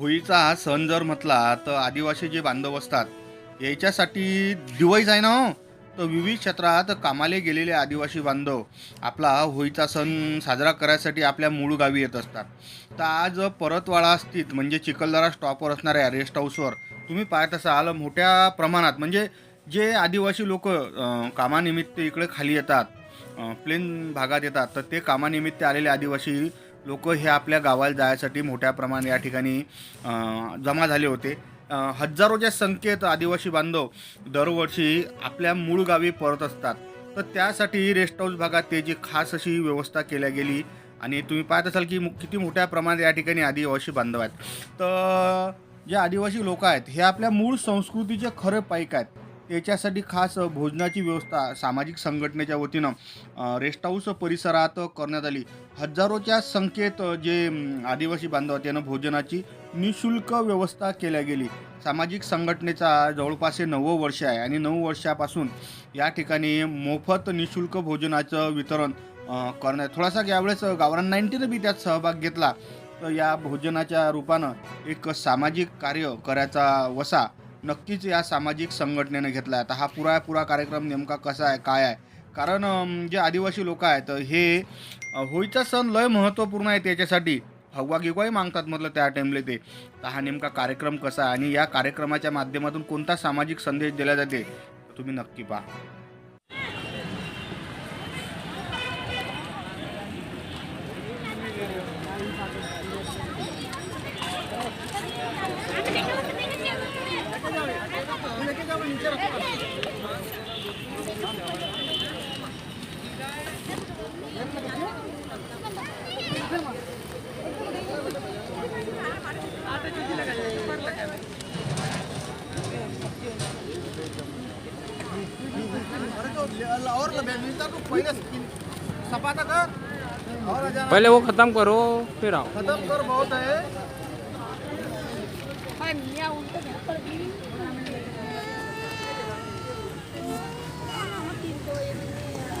होळीचा हा सण जर म्हटला तर आदिवासी जे बांधव असतात याच्यासाठी दिवाळीच आहे ना हो. तर विविध क्षेत्रात कामाले गेलेले आदिवासी बांधव आपला होळीचा सण साजरा करायसाठी आपल्या मूळ गावी येत असतात. तर आज परतवाडा स्थित म्हणजे चिखलदरा स्टॉपवर असणाऱ्या रेस्ट हाऊसवर तुम्ही पाहत असाल मोठ्या प्रमाणात म्हणजे जे आदिवासी लोक कामानिमित्त इकडे खाली येतात प्लेन भागात येतात तर ते कामानिमित्त आलेले आदिवासी लोक हे आपल्या गावाला जायसाठी मोठ्या प्रमाणात या ठिकाणी जमा झाले होते. हजारोच्या संख्येत आदिवासी बांधव दरवर्षी आपल्या मूळ गावी परत असतात. तर त्यासाठी रेस्ट हाऊस भागात त्याची खास अशी व्यवस्था केल्या गेली. आणि तुम्ही पाहत असाल की किती मोठ्या प्रमाणात या ठिकाणी आदिवासी बांधव आहेत. तर जे आदिवासी लोक आहेत हे आपल्या मूळ संस्कृतीचे खरे पाईक आहेत. याच्यासाठी खास भोजनाची व्यवस्था सामाजिक संघटनेच्या वतीनं रेस्ट हाऊस परिसरात करण्यात आली. हजारोच्या संख्येत जे आदिवासी बांधव त्यांना भोजनाची निशुल्क व्यवस्था केल्या गेली. सामाजिक संघटनेचा जवळपास हे नववं वर्ष आहे आणि नऊ वर्षापासून या ठिकाणी मोफत निशुल्क भोजनाचं वितरण करण्यात थोडासा यावेळेस गावरान नाईन्टीनं बी त्यात सहभाग घेतला. तर या भोजनाच्या रूपानं एक सामाजिक कार्य करायचा वसा नक्कीच या सामाजिक संघटनेनं घेतला आहे आता हा पुरा पुरा कार्यक्रम नेमका कसा आहे काय आहे? कारण जे आदिवासी लोक आहेत हे होळीचा सण लय महत्त्वपूर्ण आहे त्याच्यासाठी. हवा गिवाही मागतात म्हटलं त्या टाईमला ते. तर हा नेमका कार्यक्रम कसा आहे? आणि या कार्यक्रमाच्या माध्यमातून कोणता सामाजिक संदेश दिला जाते? तुम्ही नक्की पहा. पहले वो खत्म करो फिर आओ। खत्म कर बहुत है।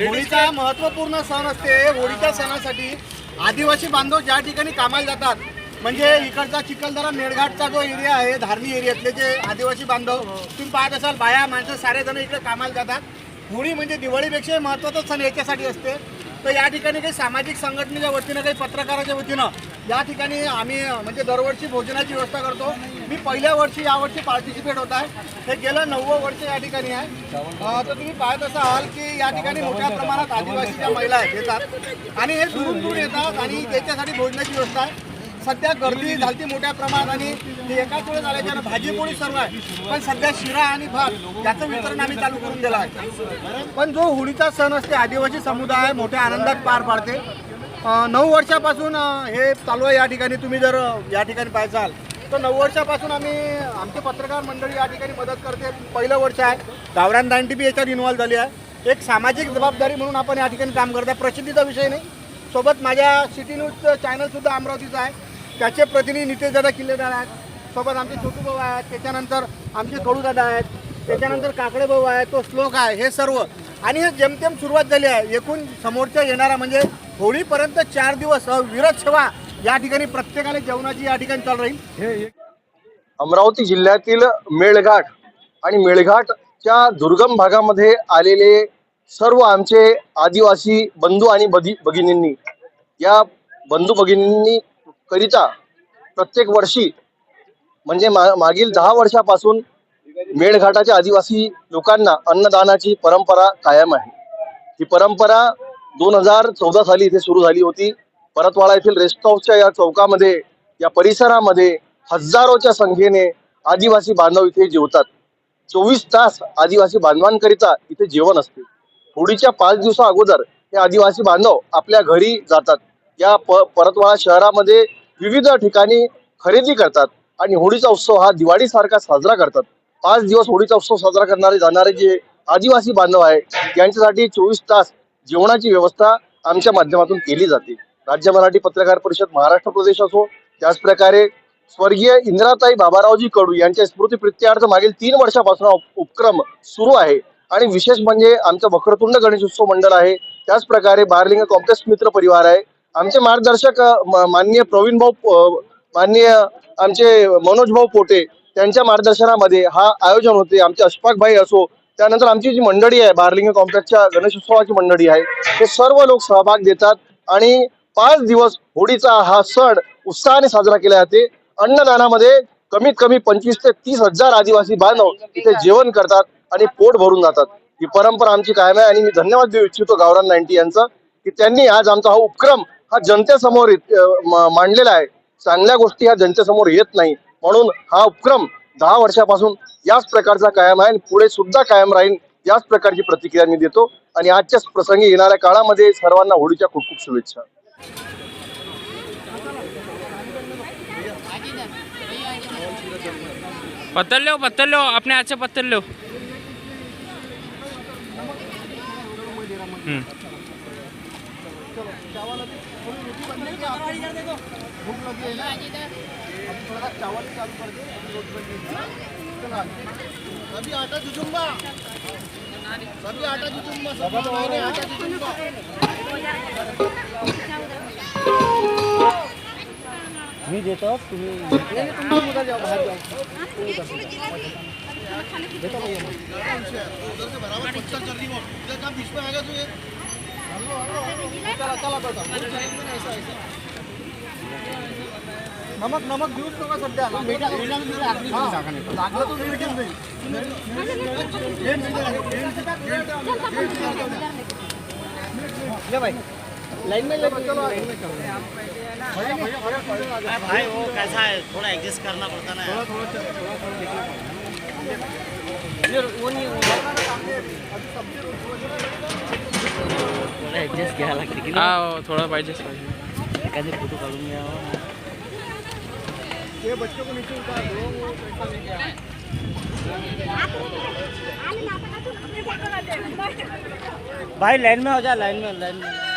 होळीचा महत्त्वपूर्ण सण असते. होळीच्या सणासाठी आदिवासी बांधव ज्या ठिकाणी कामाला जातात म्हणजे इकडचा चिखलदरा मेळघाटचा जो एरिया आहे धारणी एरियातले जे आदिवासी बांधव तुम्ही पाहत असाल बाया माणसं सारे जण इकडे कामाला जातात. होळी म्हणजे दिवाळीपेक्षा महत्त्वाचा सण याच्यासाठी असते. तर या ठिकाणी काही सामाजिक संघटनेच्या वतीनं काही पत्रकाराच्या वतीनं या ठिकाणी आम्ही म्हणजे दरवर्षी भोजनाची व्यवस्था करतो. मी पहिल्या वर्षी यावर्षी पार्टिसिपेट होत आहे. हे गेलं नव्वद वर्ष या ठिकाणी आहे. तर तुम्ही पाहत असाल की या ठिकाणी मोठ्या प्रमाणात आदिवासीच्या महिला येतात. आणि हे दुरून दूर येतात आणि त्याच्यासाठी भोजनाची व्यवस्था आहे. सध्या गर्दी झालती मोठ्या प्रमाणात आणि ते एकाच वेळेस आल्याच्या भाजीपोळी सर्व आहे. पण सध्या शिरा आणि भात याचं वितरण आम्ही चालू करून दिलं आहे. पण जो होळीचा सण असते आदिवासी समुदाय मोठ्या आनंदात पार पाडते. नऊ वर्षापासून हे चालू आहे या ठिकाणी. तुम्ही जर या ठिकाणी पाहायचाल तर नऊ वर्षापासून आम्ही आमचे पत्रकार मंडळी या ठिकाणी मदत करते. पहिलं वर्ष आहे. गावरान दांडी बी याच्यात इन्व्हॉल्व झाली आहे. एक सामाजिक जबाबदारी म्हणून आपण या ठिकाणी काम करत आहे. प्रसिद्धीचा विषय नाही. सोबत माझ्या सिटी न्यूजचं चॅनलसुद्धा अमरावतीचं आहे. त्याचे प्रतिनिधी नितेश दादा किल्लेदार आहेत. सोबत आमचे छोटू भाऊ आहेत. त्याच्यानंतर आमचे कडू दादा आहेत. त्याच्यानंतर काकडे भाऊ आहे तो श्लोक आहे. हे सर्व. आणि हे जेमतेम सुरुवात झाली आहे. एकूण समोरच्या येणारा म्हणजे होळीपर्यंत चार दिवस विरत सेवा या ठिकाणी प्रत्येकाने जेवणाची या ठिकाणी चालू राहील. अमरावती जिल्ह्यातील मेळघाट आणि मेळघाटच्या दुर्गम भागामध्ये आलेले सर्व आमचे आदिवासी बंधू आणि बधी भगिनींनी या बंधू भगिनींनी करिता प्रत्येक वर्षी म्हणजे मा मागील दहा वर्षापासून मेळघाटाच्या आदिवासी लोकांना अन्नदानाची परंपरा कायम आहे. ही परंपरा दोन हजार चौदा साली इथे सुरू झाली होती. परतवाडा येथील रेस्ट हाऊसच्या या चौकामध्ये या परिसरामध्ये हजारोच्या संख्येने आदिवासी बांधव इथे जेवतात. चोवीस तास आदिवासी बांधवांकरिता इथे जेवण असते. होळीच्या पाच दिवसा अगोदर हे आदिवासी बांधव आपल्या घरी जातात. या प परतवाडा शहरामध्ये विविध ठिकाणी खरेदी करतात आणि होळीचा उत्सव हा दिवाळीसारखा साजरा करतात. पाच दिवस होळीचा उत्सव साजरा करणारे जाणारे जे आदिवासी बांधव आहे त्यांच्यासाठी चोवीस तास जेवणाची व्यवस्था आमच्या माध्यमातून केली जाते. राज्य मराठी पत्रकार परिषद महाराष्ट्र प्रदेश असो त्याचप्रकारे स्वर्गीय इंदिराताई बाबारावजी कडू यांच्या स्मृती प्रित्यार्थ मागील तीन वर्षापासून उपक्रम सुरू आहे. आणि विशेष म्हणजे आमचं वक्रतुंड गणेश उत्सव मंडळ आहे. त्याचप्रकारे बारलिंग कॉम्प्लेक्स मित्र परिवार आहे. आमचे मार्गदर्शक माननीय प्रवीण भाऊ माननीय आमचे मनोज भाऊ पोटे त्यांच्या मार्गदर्शनामध्ये हा आयोजन होते. आमचे अशफाक भाई असो त्यानंतर आमची जी मंडळी आहे बारलिंग कॉम्प्लेक्सच्या गणेशोत्सवाची मंडळी आहे हे सर्व लोक सहभाग देतात आणि पाच दिवस होळीचा हा सण उत्साहाने साजरा केला जाते. अन्नदानामध्ये कमीत कमी पंचवीस ते तीस हजार आदिवासी बांधव इथे जेवण करतात आणि पोट भरून जातात. ही परंपरा आमची कायम आहे आणि मी धन्यवाद देऊ इच्छितो गावरान नाईन्टी यांचा की त्यांनी आज आमचा हा उपक्रम हा जनतेसमोर मांडलेला आहे. चांगल्या गोष्टी ह्या जनतेसमोर येत नाही. म्हणून हा उपक्रम दहा वर्षापासून याच प्रकारचा कायम आहे आणि पुढे सुद्धा कायम राहील याच प्रकारची प्रतिक्रिया मी देतो. आणि आजच्याच प्रसंगी येणाऱ्या काळामध्ये सर्वांना होळीच्या खूप खूप शुभेच्छा. पत्तल लो पत्तल लो अपने हाथ से पत्तल लो। हम्म. अब थोड़ा चावल चालू कर दे अभी रोटी बन चला सभी आटा जुजुम्बा सभी आटा जुजुम्बा सब हमारे आटा जुजुम्बा मी देतो तुम्ही तुम्ही उधर जाओ बाहर जाओ बेटा भैया उधर से बराबर पच्चीस चल रही हो इधर का बीच में आ गया तू ये चला चला बेटा ऐसा ऐसा नमक नमक देऊच नका सध्या. लागलं तर मीठ घेऊन भाई वो कैसा है? थोड़ा एडजस्ट करना पड़ता ना। थोडं ऍडजस्ट घ्यायला लागते की हा हो, थोडं पाहिजे. एखादे फोटो काढून घ्या. भाई लाइन में हो जा लाइन में लाइन में.